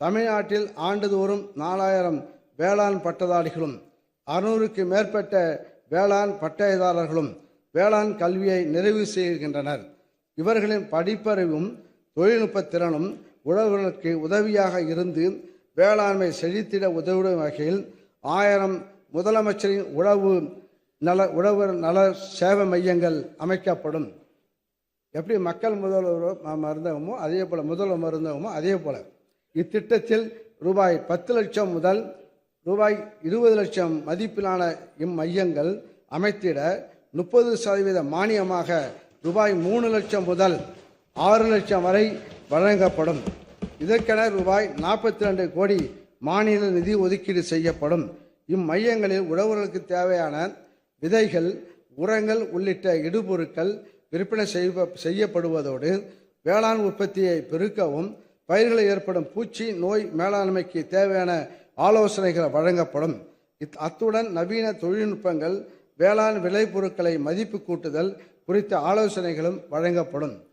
தமிழ்நாட்டில் ஆண்டுதோறும் நாலாயிரம் வேளாண் பட்டதாரிகளும் அறுநூறுக்கு மேற்பட்ட வேளாண் பட்டயதாரர்களும் வேளாண் கல்வியை நிறைவு செய்கின்றனர். இவர்களின் படிப்பறிவும் தொழில்நுட்ப திறனும் உழவர்களுக்கு உதவியாக இருந்து வேளாண்மை செழித்திட உதவிடும் வகையில் ஆயிரம் முதலமைச்சரின் உழவு நல உழவர் நல சேவை மையங்கள் அமைக்கப்படும். எப்படி மக்கள் முதல்வர் மருந்தகமோ அதே போல் முதல்வர் மருந்தகமோ அதே போல். இத்திட்டத்தில் ரூபாய் பத்து லட்சம் முதல் ரூபாய் இருபது லட்சம் மதிப்பிலான இம்மையங்கள் அமைத்திட முப்பது சதவீத மானியமாக ரூபாய் மூணு லட்சம் முதல் ஆறு லட்சம் வரை வழங்கப்படும். இதற்கென ரூபாய் நாற்பத்தி ரெண்டு கோடி மாநில நிதி ஒதுக்கீடு செய்யப்படும். இம்மையங்களில் உழவர்களுக்கு தேவையான விதைகள் உரங்கள் உள்ளிட்ட இடுபொருட்கள் விற்பனை செய்வ செய்யப்படுவதோடு வேளாண் உற்பத்தியை பெருக்கவும் பயிர்களில் ஏற்படும் பூச்சி நோய் மேலாண்மைக்கு தேவையான ஆலோசனைகள் வழங்கப்படும். இத்- அத்துடன் நவீன தொழில்நுட்பங்கள் வேளாண் விளைபொருட்களை மதிப்பு கூட்டுதல் குறித்த ஆலோசனைகளும் வழங்கப்படும்.